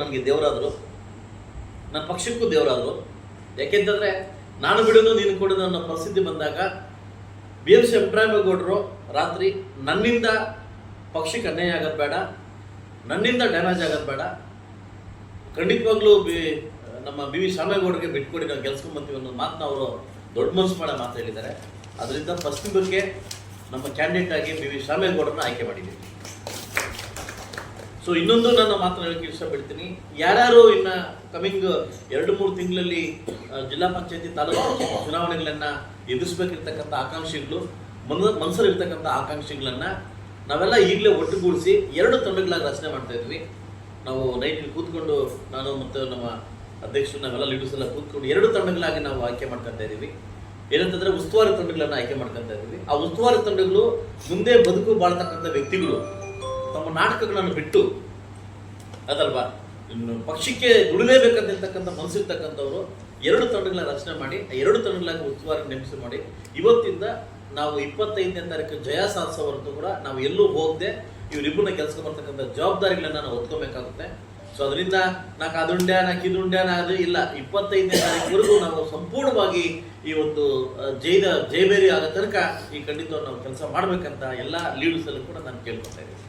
ನನಗೆ ದೇವರಾದರು, ನನ್ನ ಪಕ್ಷಕ್ಕೂ ದೇವರಾದರು. ಯಾಕೆಂತಂದರೆ ನಾನು ಬಿಡೋದು, ನೀನು ಕೊಡೋದು ಅನ್ನೋ ಪರಿಸ್ಥಿತಿ ಬಂದಾಗ ಬಿ ಎಂ ಸಿ ಅಭಿಪ್ರಾಯಗೌಡರು ರಾತ್ರಿ ನನ್ನಿಂದ ಪಕ್ಷಕ್ಕೆ ಅನ್ಯಾಯ ಆಗೋದು ಬೇಡ, ನನ್ನಿಂದ ಡ್ಯಾಮೇಜ್ ಆಗೋದು ಬೇಡ. ಖಂಡಿತವಾಗ್ಲೂ ಬಿ, ನಮ್ಮ ಬಿ ವಿ ಶಾಮೇಗೌಡರಿಗೆ ಬಿಟ್ಕೊಡಿ, ನಾವು ಗೆಲ್ಸ್ಕೊಂಬಂತೀವಿ ಅನ್ನೋ ಮಾತನ್ನ ಅವರು ದೊಡ್ಡ ಮನಸ್ಸು ಮಾಡೋ ಮಾತು ಹೇಳಿದ್ದಾರೆ ಅದರಿಂದ ಪಶ್ಚಿಮಕ್ಕೆ ನಮ್ಮ ಕ್ಯಾಂಡಿಡೇಟ್ ಆಗಿ ಬಿ ವಿ ಶಾಮೇಗೌಡರನ್ನ ಆಯ್ಕೆ ಮಾಡಿದ್ದೀವಿ. ಸೊ ಇನ್ನೊಂದು ನನ್ನ ಮಾತನಾಡಲಿಕ್ಕೆ ಇಷ್ಟಪಡ್ತೀನಿ. ಯಾರ್ಯಾರು ಇನ್ನ ಕಮಿಂಗ್ ಎರಡು ಮೂರು ತಿಂಗಳಲ್ಲಿ ಜಿಲ್ಲಾ ಪಂಚಾಯತಿ ತಾಲೂಕು ಚುನಾವಣೆಗಳನ್ನ ಎದುರಿಸ್ಬೇಕಿರ್ತಕ್ಕಂಥ ಆಕಾಂಕ್ಷಿಗಳು, ಮನ ಮನಸ್ಸಲ್ಲಿರ್ತಕ್ಕಂಥ ಆಕಾಂಕ್ಷಿಗಳನ್ನ ನಾವೆಲ್ಲ ಈಗಲೇ ಒಟ್ಟುಗೂಡಿಸಿ ಎರಡು ತಂಡಗಳಾಗಿ ರಚನೆ ಮಾಡ್ತಾ ಇದ್ವಿ. ನಾವು ನೈಟ್ ಕೂತ್ಕೊಂಡು ನಾನು ಮತ್ತು ನಮ್ಮ ಅಧ್ಯಕ್ಷರು ನಾವೆಲ್ಲ ಲೀಡರ್ಸ್ ಎಲ್ಲ ಕೂತ್ಕೊಂಡು ಎರಡು ತಂಡಗಳಾಗಿ ನಾವು ಆಯ್ಕೆ ಮಾಡ್ಕೊತಾ ಇದ್ದೀವಿ. ಏನಂತಂದ್ರೆ ಉಸ್ತುವಾರಿ ತಂಡಗಳನ್ನ ಆಯ್ಕೆ ಮಾಡ್ಕೊತಾ ಇದ್ದೀವಿ. ಆ ಉಸ್ತುವಾರಿ ತಂಡಗಳು ಮುಂದೆ ಬದುಕು ಬಾಳ್ತಕ್ಕಂಥ ವ್ಯಕ್ತಿಗಳು. ತಮ್ಮ ನಾಟಕಗಳನ್ನು ಬಿಟ್ಟು ಅದಲ್ವಾ? ಇನ್ನು ಪಕ್ಷಕ್ಕೆ ದುಡಿಲೇಬೇಕಂತಿರ್ತಕ್ಕಂಥ ಮನಸ್ಸಿರ್ತಕ್ಕಂಥವ್ರು ಎರಡು ತಂಡಗಳ ರಚನೆ ಮಾಡಿ, ಆ ಎರಡು ತಂಡಗಳಾಗಿ ಉಸ್ತುವಾರಿ ನೇಮಿಸಿ ಮಾಡಿ, ಇವತ್ತಿಂದ ನಾವು ಇಪ್ಪತ್ತೈದನೇ ತಾರೀಕು ಜಯ ಸಾಧಿಸೋವರೆಗೂ ಕೂಡ ನಾವು ಎಲ್ಲೂ ಹೋಗದೆ ಇವರಿಬ್ಬರನ್ನ ಕೆಲಸ ಬರ್ತಕ್ಕಂಥ ಜವಾಬ್ದಾರಿಗಳನ್ನ ನಾವು ಒತ್ಕೋಬೇಕಾಗುತ್ತೆ ಸೊ ಅದರಿಂದ ನಾಕ್ ಅದುಂಡ್ಯ ನಾಕ್ ಇದುಂಡ್ಯ ನಾ ಅದು ಇಲ್ಲ. ಇಪ್ಪತ್ತೈದನೇ ತಾರೀಕುವರೆಗೂ ನಾವು ಸಂಪೂರ್ಣವಾಗಿ ಈ ಒಂದು ಜೈದ ಜಯಬೇರಿ ಆದ ತನಕ ಈ ಖಂಡಿತ ನಾವು ಕೆಲಸ ಮಾಡ್ಬೇಕಂತ ಎಲ್ಲ ಲೀಡರ್ಸ್ ಅಲ್ಲೂ ಕೂಡ ನಾನು ಕೇಳ್ಕೊತಾ ಇದ್ದೀನಿ.